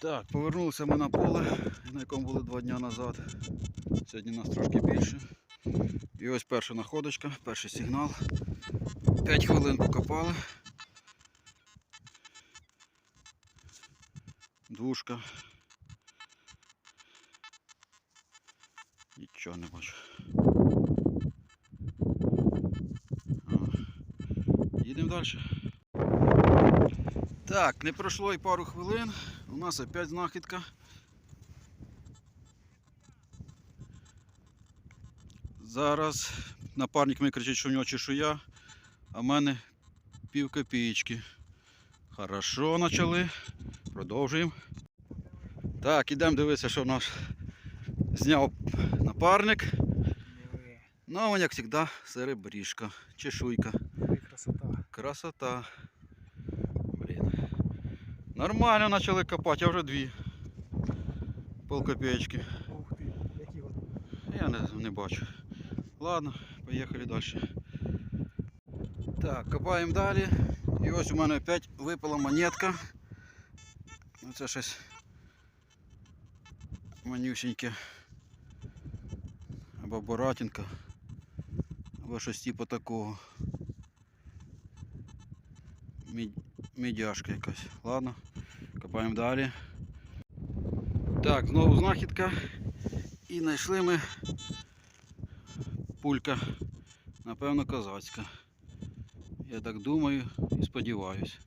Так, повернулися ми на поле, на якому були два дні назад. Сьогодні нас трошки більше. І ось перша находочка, перший сигнал. 5 хвилин покопали. Двушка. Нічого не бачу. Їдемо далі. Так, не пройшло і пару хвилин. У нас опять знахідка. Зараз напарник мій кричить, що в нього чешуя, а в мене пів копієчки. Хорошо почали. Продовжуємо. Так, ідемо дивитися, що наш зняв напарник. Ну, а як завжди, серебрішка, чешуйка. красота. Красота. Нормально почали копати, а вже дві. Полкопеечки. Ух ти, які от. Я не, не бачу. Ладно, поїхали далі. Так, копаємо далі. І ось у мене опять випала монетка. Ну, Це щось манюсеньке. Або боратинка. Або щось типу такого. Мідь... Мідяшка якась. Ладно, копаємо далі. Так, знову знахідка. І знайшли ми пулька, напевно, козацька. Я так думаю і сподіваюсь.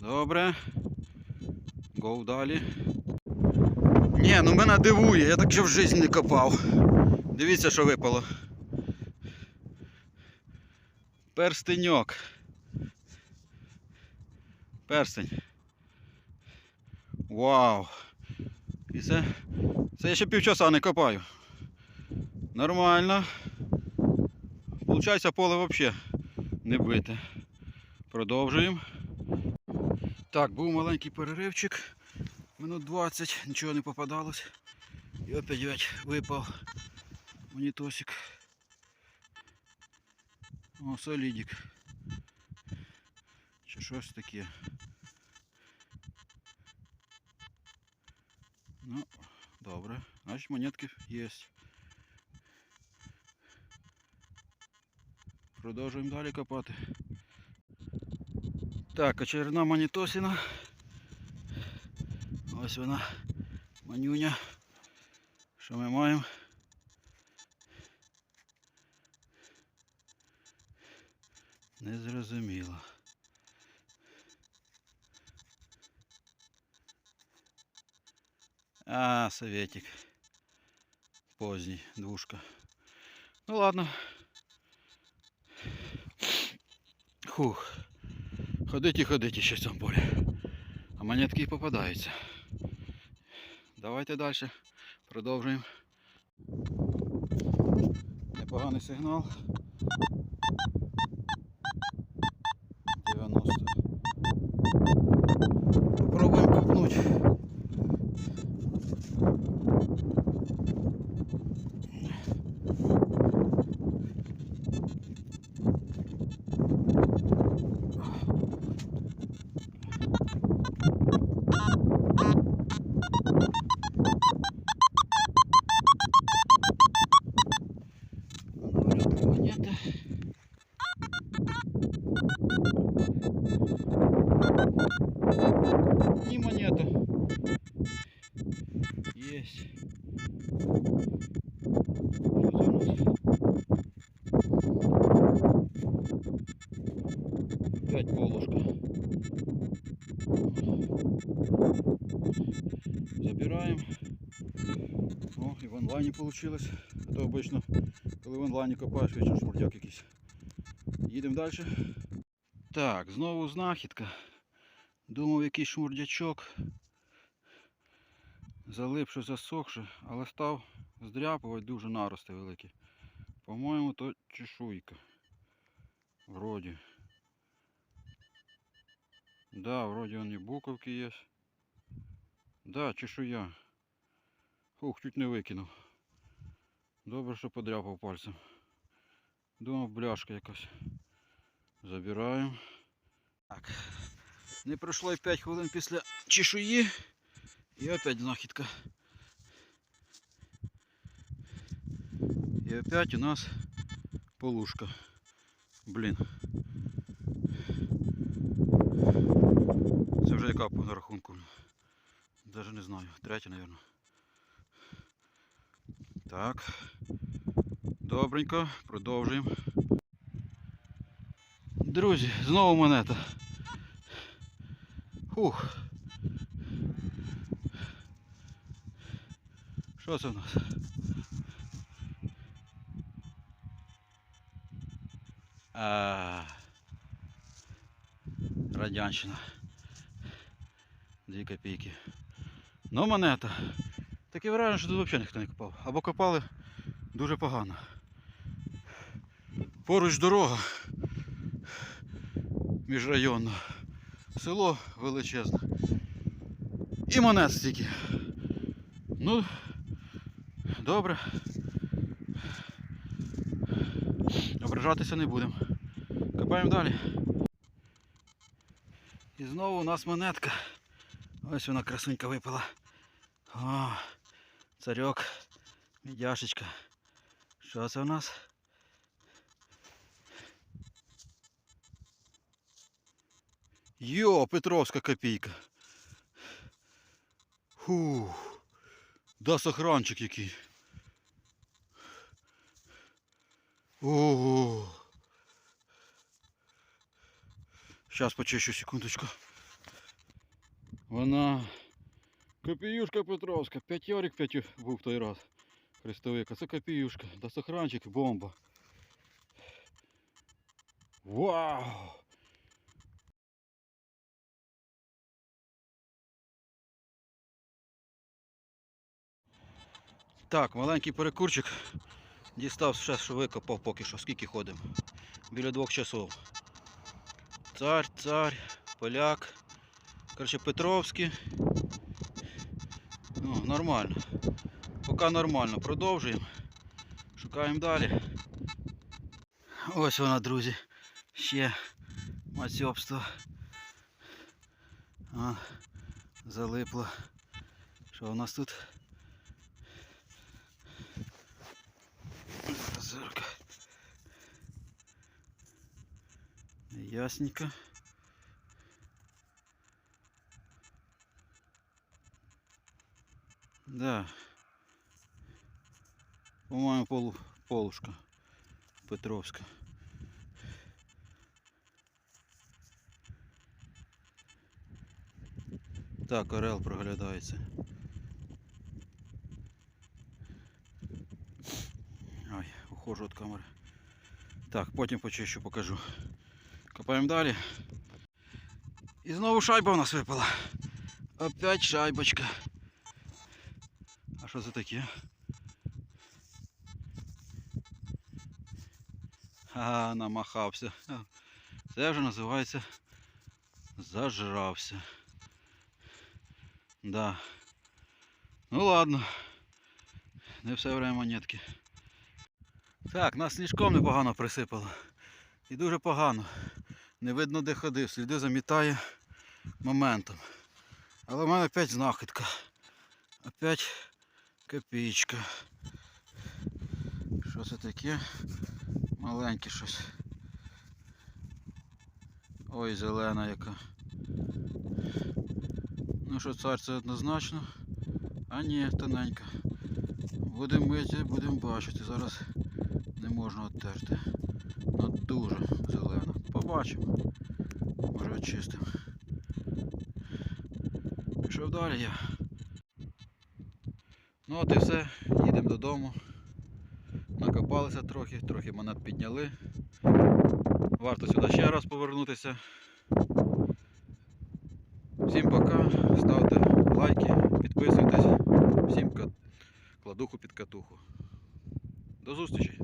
Добре. Гоу далі. Ні, ну мене дивує, я так ще в житті не копав. Дивіться, що випало. Перстеньок. Перстень. Вау. І це, це я ще півчаса не копаю. Нормально. Получається поле взагалі не бите. Продовжуємо. Так, був маленький переривчик. Минут 20, нічого не попадалось. І опять випав монітосик. О, солідик. Чи щось таке. Ну, добре. Значить монетки є. Продовжуємо далі копати. Так, очередна монітосина. Ось вона манюня. Що ми маємо? Незрозуміло. А, советик. Поздній, двушка. Ну ладно. Хух. Ходить і ходить ще в цьому полі. А монетки і попадаються. Давайте далі. Продовжуємо. Непоганий сигнал. 90. Попробуємо копнути. Монета. И монета. Есть. Это? Опять полушка. Забираем. О, и в онлайне получилось. А то обычно, коли в онлайні копаєш, вічно шмурдяк якийсь. Їдемо далі. Так, знову знахідка. Думав якийсь шмурдячок. Залипше, засохше, але став здряпувати дуже нарости великі. По-моєму, то чешуйка. Вроді. Да, вроді он і буковки є. Да, чешуя. Фух, чуть не викинув. Добре, що подряпав пальцем. Думав, бляшка якась. Забираємо. Так. Не пройшло і 5 хвилин після чешуї. І опять знахідка. І опять у нас полушка. Блін. Це вже яка по рахунку? Даже не знаю. Третя, мабуть. Так. Добренько, продовжуємо. Друзі, знову монета. Фух. Що це у нас? А, радянщина. Дві копійки. Ну, монета. Таке враження, що тут взагалі ніхто не копав. Або копали дуже погано. Поруч дорога міжрайонна. Село величезне. І монет стільки. Ну, добре. Ображатися не будемо. Копаємо далі. І знову у нас монетка. Ось вона красунька випала. О, царьок, мідяшечка. Що це у нас? Йо, Петровська копійка. Фу. Да сохранчик який. Ого. Сейчас почищу секундочку. Вона копіюшка Петровська. П'ятьорик п'ятю був той раз. Хрестовик. Це копіюшка. Да сохранчик бомба. Вау! Так, маленький перекурчик. Дістав ще, що викопав поки що. Скільки ходимо? Біля двох часов. Цар, цар, поляк. Короче, Петровський. Ну, нормально. Поки нормально. Продовжуємо. Шукаємо далі. Ось вона, друзі. Ще мацьобство. Залипло. Що у нас тут? Ясненько. Да. По-моему, полу, полушка Петровська. Так, орел проглядається. Ой, ухожу від камери. Так, потім почищу, покажу. Копаємо далі. І знову шайба у нас випала. Опять шайбочка. А що це таке? А, намахався. Це вже називається зажрався. Да. Ну ладно. Не все время монетки. Так, нас сніжком непогано присипало. І дуже погано. Не видно де ходив, сліди замітає моментом. Але в мене опять знахідка. Опять копійка. Що це таке? Маленьке щось. Ой, зелена яка. Ну що цар це однозначно. А ні, тоненька. Будемо мити, будемо бачити. Зараз не можна оттерти. Побачимо. Може очистимо. Пішов далі я. Ну от і все. Їдемо додому. Накопалися трохи, трохи монет підняли. Варто сюди ще раз повернутися. Всім пока. Ставте лайки, підписуйтесь. Всім кладуху під катуху. До зустрічі!